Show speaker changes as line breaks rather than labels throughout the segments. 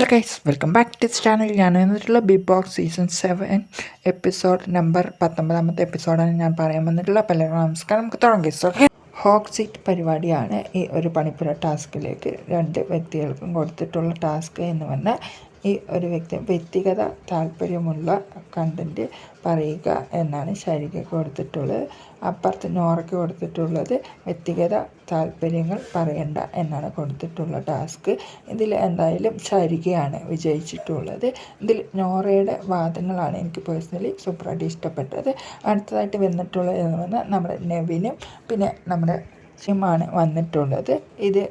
Hello guys welcome back to channel ഞാൻ വന്നിട്ടുള്ള Bigg Boss season seven episode number പത്തൊമ്പതാമത്തെ എപ്പിസോഡാണ് ഞാൻ പറയാൻ വന്നിട്ടുള്ള പല നമസ്കാരം. നമുക്ക് തുടങ്ങി ഓക്കെ ഹോക്ക് സീറ്റ് പരിപാടിയാണ് ഈ ഒരു പണിപ്പുര ടാസ്കിലേക്ക് രണ്ട് വ്യക്തികൾക്കും കൊടുത്തിട്ടുള്ള ടാസ്ക് എന്ന് പറഞ്ഞാൽ ഈ ഒരു വ്യക്തി വ്യക്തിഗത താല്പര്യമുള്ള കണ്ടന്റ് പറയുക എന്നാണ് ശരിക്ക് കൊടുത്തിട്ടുള്ളത്. അപ്പുറത്ത് നോറയ്ക്ക് കൊടുത്തിട്ടുള്ളത് വ്യക്തിഗത താല്പര്യങ്ങൾ പറയണ്ട എന്നാണ് കൊടുത്തിട്ടുള്ള ടാസ്ക് ഇതിൽ എന്തായാലും ശരികയാണ് വിജയിച്ചിട്ടുള്ളത്. ഇതിൽ നോറയുടെ വാദങ്ങളാണ് എനിക്ക് പേഴ്സണലി സൂപ്പറായിട്ട് ഇഷ്ടപ്പെട്ടത്. അടുത്തതായിട്ട് വന്നിട്ടുള്ളത് എന്ന് പറഞ്ഞാൽ നമ്മുടെ നെവിനും പിന്നെ നമ്മുടെ ഷിമാണ് വന്നിട്ടുള്ളത്. ഇത്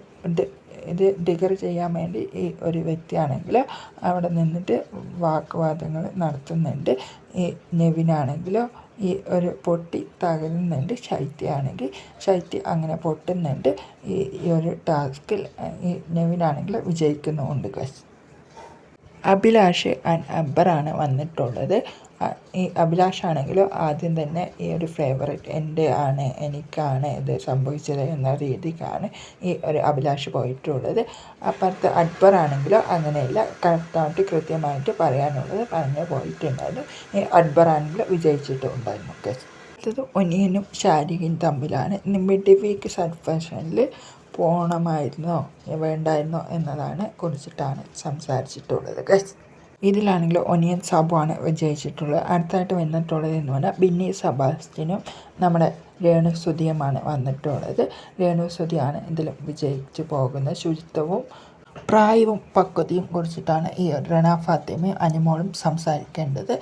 ഇത് ഡിഗർ ചെയ്യാൻ വേണ്ടി ഈ ഒരു വ്യക്തിയാണെങ്കിൽ അവിടെ നിന്നിട്ട് വാക്വാദങ്ങൾ നടത്തുന്നുണ്ട്. ഈ നെവിനാണെങ്കിലോ ഈ ഒരു പൊട്ടി തകരുന്നുണ്ട്. ശൈത്യമാണെങ്കിൽ ശൈത്യ അങ്ങനെ പൊട്ടുന്നുണ്ട്. ഈ ഒരു ടാസ്കിൽ ഈ നെവിനാണെങ്കിൽ വിജയിക്കുന്നുമുണ്ട് ഗസ് അഭിലാഷ് ആൻഡ് അബ്ബറാണ് വന്നിട്ടുള്ളത്. ഈ അഭിലാഷാണെങ്കിലും ആദ്യം തന്നെ ഈ ഒരു ഫേവററ്റ് എന്റെ ആണ് എനിക്കാണ് ഇത് സംഭവിച്ചത് എന്ന രീതിക്കാണ് ഈ ഒരു അഭിലാഷ് പോയിട്ടുള്ളത്. അപ്പുറത്ത് അക്ബർ ആണെങ്കിലും അങ്ങനെയല്ല കറക്റ്റായിട്ട് കൃത്യമായിട്ട് പറയാനുള്ളത് പറഞ്ഞു പോയിട്ടുണ്ടായിരുന്നു. ഈ അക്ബർ ആണെങ്കിലും വിജയിച്ചിട്ടുണ്ടായിരുന്നു. ഓക്കെ. അടുത്തത് ഒനിയനും ഷാരികയും തമ്മിലാണ്. മിഡ് വീക്ക് സർഫഷനിൽ പോകണമായിരുന്നോ വേണ്ടായിരുന്നോ എന്നതാണ് കുറിച്ചിട്ടാണ് സംസാരിച്ചിട്ടുള്ളത്. ഇതിലാണെങ്കിൽ ഒനിയൻ സാബുവാണ് വിജയിച്ചിട്ടുള്ളത്. അടുത്തായിട്ട് വന്നിട്ടുള്ളത് എന്ന് പറഞ്ഞാൽ ബിന്നി സബാസ്റ്റിനും നമ്മുടെ രേണു സുധിയുമാണ് വന്നിട്ടുള്ളത്. രേണു സുധിയാണ് ഇതിൽ വിജയിച്ചു പോകുന്നത്. ശുചിത്വവും പ്രായവും പക്വതയും കുറിച്ചിട്ടാണ് ഈ റണ ഫാത്തിമയും അനിമോളും സംസാരിക്കേണ്ടത്.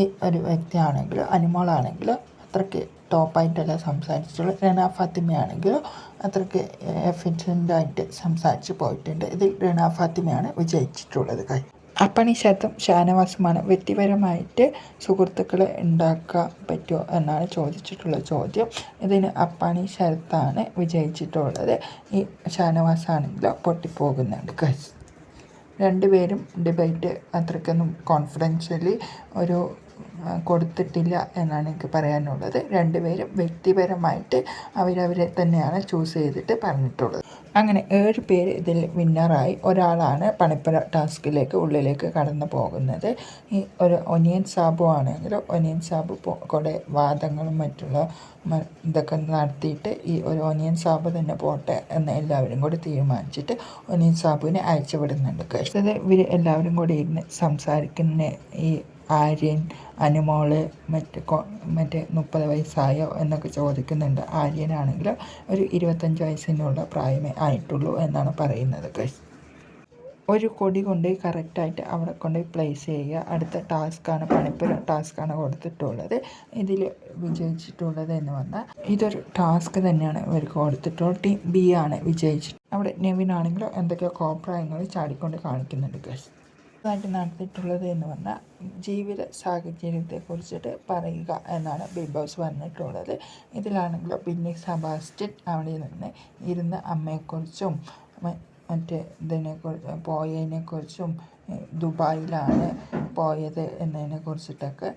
ഈ ഒരു വ്യക്തിയാണെങ്കിൽ അനിമോളാണെങ്കിൽ അത്രയ്ക്ക് ടോപ്പായിട്ടല്ല സംസാരിച്ചിട്ടുള്ളത്. റണ ഫാത്തിമയാണെങ്കിൽ അത്രയ്ക്ക് എഫിഷ്യന്റായിട്ട് സംസാരിച്ച് പോയിട്ടുണ്ട്. ഇതിൽ റണ ഫാത്തിമയാണ് വിജയിച്ചിട്ടുള്ളത്. കാര്യം അപ്പണിശത്തും ഷാനവാസുമാണ് വ്യക്തിപരമായിട്ട് സുഹൃത്തുക്കൾ ഉണ്ടാക്കാൻ പറ്റുമോ എന്നാണ് ചോദിച്ചിട്ടുള്ള ചോദ്യം. ഇതിന് അപ്പാണി ശരത്താണ് വിജയിച്ചിട്ടുള്ളത്. ഈ ഷാനവാസാണെങ്കിലോ പൊട്ടിപ്പോകുന്നുണ്ട് ഗസ് രണ്ടുപേരും ഡിബേറ്റ് അത്രയ്ക്കൊന്നും കോൺഫിഡൻഷ്യലി ഒരു കൊടുത്തിട്ടില്ല എന്നാണ് എനിക്ക് പറയാനുള്ളത്. രണ്ടുപേരും വ്യക്തിപരമായിട്ട് അവരവരെ തന്നെയാണ് ചൂസ് ചെയ്തിട്ട് പറഞ്ഞിട്ടുള്ളത്. അങ്ങനെ ഏഴ് പേര് ഇതിൽ വിന്നറായി. ഒരാളാണ് പണിപ്പുര ടാസ്കിലേക്ക് ഉള്ളിലേക്ക് കടന്നു പോകുന്നത്. ഈ ഒരു ഒനിയൻ സാബു ആണെങ്കിൽ ഒനിയൻ സാബു കുറേ വാദങ്ങളും മറ്റുള്ള ഇതൊക്കെ നടത്തിയിട്ട് ഈ ഒരു ഒനിയൻ സാബു തന്നെ പോട്ടെ എന്ന് എല്ലാവരും കൂടി തീരുമാനിച്ചിട്ട് ഒനിയൻ സാബുവിനെ അയച്ചു വിടുന്നുണ്ട് കഴിച്ചത് ഇവർ എല്ലാവരും കൂടി ഇരുന്ന് സംസാരിക്കുന്ന ഈ ആര്യൻ അനുമോൾ മറ്റ് മറ്റേ മുപ്പത് വയസ്സായോ എന്നൊക്കെ ചോദിക്കുന്നുണ്ട്. ആര്യനാണെങ്കിൽ ഒരു ഇരുപത്തഞ്ച് വയസ്സിനുള്ള പ്രായമേ ആയിട്ടുള്ളൂ എന്നാണ് പറയുന്നത് ഗൈസ് ഒരു കൊടി കൊണ്ട് കറക്റ്റായിട്ട് അവിടെ കൊണ്ട് പ്ലേസ് ചെയ്യുക. അടുത്ത ടാസ്ക്കാണ് പണിപ്പുര ടാസ്ക്കാണ് കൊടുത്തിട്ടുള്ളത്. ഇതിൽ വിജയിച്ചിട്ടുള്ളത് എന്ന് പറഞ്ഞാൽ ഇതൊരു ടാസ്ക് തന്നെയാണ് ഇവർക്ക് കൊടുത്തിട്ടുള്ളത്. ടീം ബി ആണ് വിജയിച്ചിട്ട്. അവിടെ നെവിനാണെങ്കിലും എന്തൊക്കെയോ കോപ്രായങ്ങൾ ചാടിക്കൊണ്ട് കാണിക്കുന്നുണ്ട് ഗസ് ആയിട്ട് നടത്തിയിട്ടുള്ളത് എന്ന് പറഞ്ഞാൽ ജീവിത സാഹചര്യത്തെക്കുറിച്ചിട്ട് പറയുക എന്നാണ് ബിഗ് ബോസ് പറഞ്ഞിട്ടുള്ളത്. ഇതിലാണെങ്കിലും പിന്നെ സബാസ്റ്റിൻ അവിടെ നിന്ന് ഇരുന്ന അമ്മയെക്കുറിച്ചും മറ്റേ ഇതിനെക്കുറിച്ച് പോയതിനെക്കുറിച്ചും ദുബായിലാണ് പോയത് എന്നതിനെ കുറിച്ചിട്ടൊക്കെ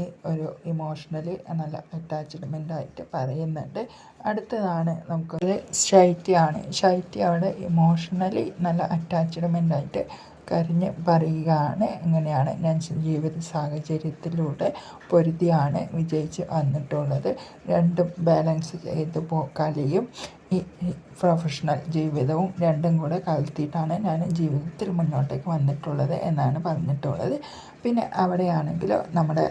ഈ ഒരു ഇമോഷണലി നല്ല അറ്റാച്ച്മെന്റ് ആയിട്ട് പറയുന്നുണ്ട്. അടുത്തതാണ് നമുക്ക്. ശൈത്യാണ്. ശൈത്യ അവിടെ ഇമോഷണലി നല്ല അറ്റാച്ച്മെന്റ് ആയിട്ട് കരഞ്ഞ് പറയുകയാണ്. എങ്ങനെയാണ് ഞാൻ ജീവിത സാഹചര്യത്തിലൂടെ പൊരുതിയാണ് വിജയിച്ച് വന്നിട്ടുള്ളത്. രണ്ടും ബാലൻസ് ചെയ്ത് പോ കലയും ഈ പ്രൊഫഷണൽ ജീവിതവും രണ്ടും കൂടെ കലർത്തിയിട്ടാണ് ഞാൻ ജീവിതത്തിൽ മുന്നോട്ടേക്ക് വന്നിട്ടുള്ളത് എന്നാണ് പറഞ്ഞിട്ടുള്ളത്. പിന്നെ അവിടെയാണെങ്കിലോ നമ്മുടെ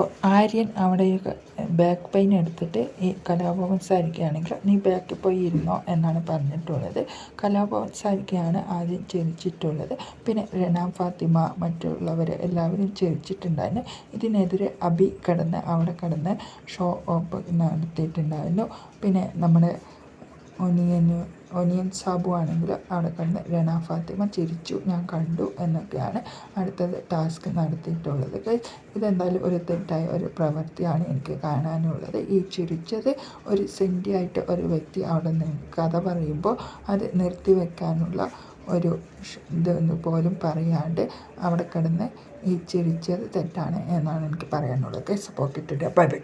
അപ്പോൾ ആര്യൻ അവിടെയൊക്കെ ബാക്ക് പെയിൻ എടുത്തിട്ട് ഈ കലാഭവൻ സാരിക്കുകയാണെങ്കിൽ നീ ബാക്കിൽ പോയി ഇരുന്നോ എന്നാണ് പറഞ്ഞിട്ടുള്ളത്. കലാഭവൻ സാരിക്കയാണ് ആദ്യം ചിരിച്ചിട്ടുള്ളത് പിന്നെ രണ ഫാത്തിമ മറ്റുള്ളവർ എല്ലാവരും ചിരിച്ചിട്ടുണ്ടായിരുന്നു ഇതിനെതിരെ അബി കിടന്ന് അവിടെ കിടന്ന് ഷോ ഓപ്പ് നടത്തിയിട്ടുണ്ടായിരുന്നു. പിന്നെ നമ്മുടെ ഒനിയന് ഒനിയൻ സാബു ആണെങ്കിൽ അവിടെ കണ്ട് രണ ഫാത്തിമ ചിരിച്ചു ഞാൻ കണ്ടു എന്നൊക്കെയാണ് അടുത്തത് ടാസ്ക് നടത്തിയിട്ടുള്ളത്. ഇതെന്തായാലും ഒരു തെറ്റായ ഒരു പ്രവൃത്തിയാണ് എനിക്ക് കാണാനുള്ളത്. ഈ ചിരിച്ചത് ഒരു സെന്റിയായിട്ട് ഒരു വ്യക്തി അവിടെ നിന്ന് കഥ പറയുമ്പോൾ അത് നിർത്തിവെക്കാനുള്ള ഒരു ഇതൊന്നും പോലും പറയാണ്ട് അവിടെ കിടന്ന് ഈ ചിരിച്ചത് തെറ്റാണ് എന്നാണ് എനിക്ക് പറയാനുള്ളത്. സപ്പോർട്ട് ഇട്ടിട്ട് ബൈ ബൈ